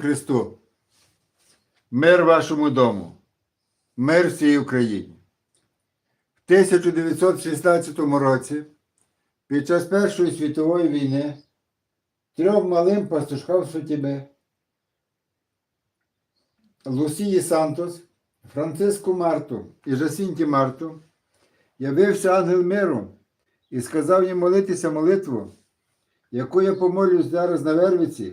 Христу. Мир вашому дому, мир всій Україні. В 1916 році, під час Першої світової війни, трьом малим пастушкам Сотіби, Лусії Сантос, Франциску Марту і Жасінті Марту, явився ангел миру і сказав їм молитися молитву, яку я помолюсь зараз на Вервиці,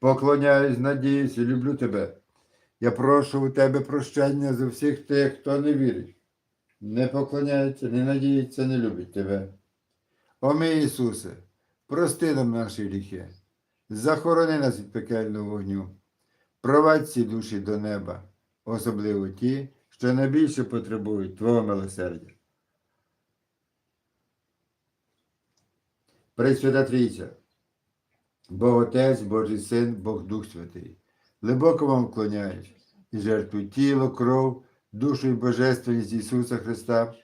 Поклоняюсь, надіюсь і люблю Тебе. Я прошу у Тебе прощення за всіх тих, хто не вірить, не поклоняється, не надіється, не любить Тебе. О мій Ісусе, прости нам наші гріхи, захорони нас від пекельного вогню, провадь ці душі до неба, особливо ті, що найбільше потребують Твого милосердя. Пресвята Трійця, Бог Отець, Божий Син, Бог Дух Святий, глибоко вам вклоняюсь і жертвую тіло, кров, душу і божественність Ісуса Христа,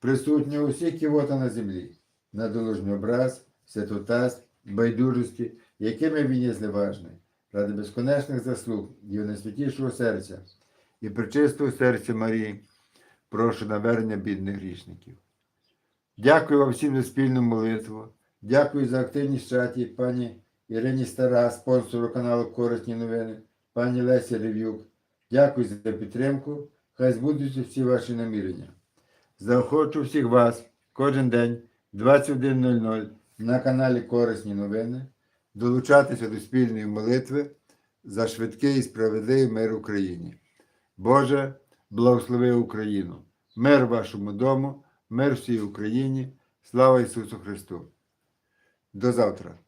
присутнього усіх ківота на землі, на доложний образ, святотаст, байдужості, якими він є зневажний, ради безконечних заслуг Його найсвятішого серця і причистого серця Марії, прошу навернення бідних грішників. Дякую вам всім за спільну молитву. Дякую за активність чаті пані Ірині Стара, спонсору каналу Корисні новини, пані Лесі Рев'юк. Дякую за підтримку. Хай збудуться всі ваші намірення. Заохочу всіх вас кожен день 21.00 на каналі Корисні новини долучатися до спільної молитви за швидкий і справедливий мир Україні. Боже, благослови Україну, мир вашому дому, мир всій Україні, слава Ісусу Христу! До завтра.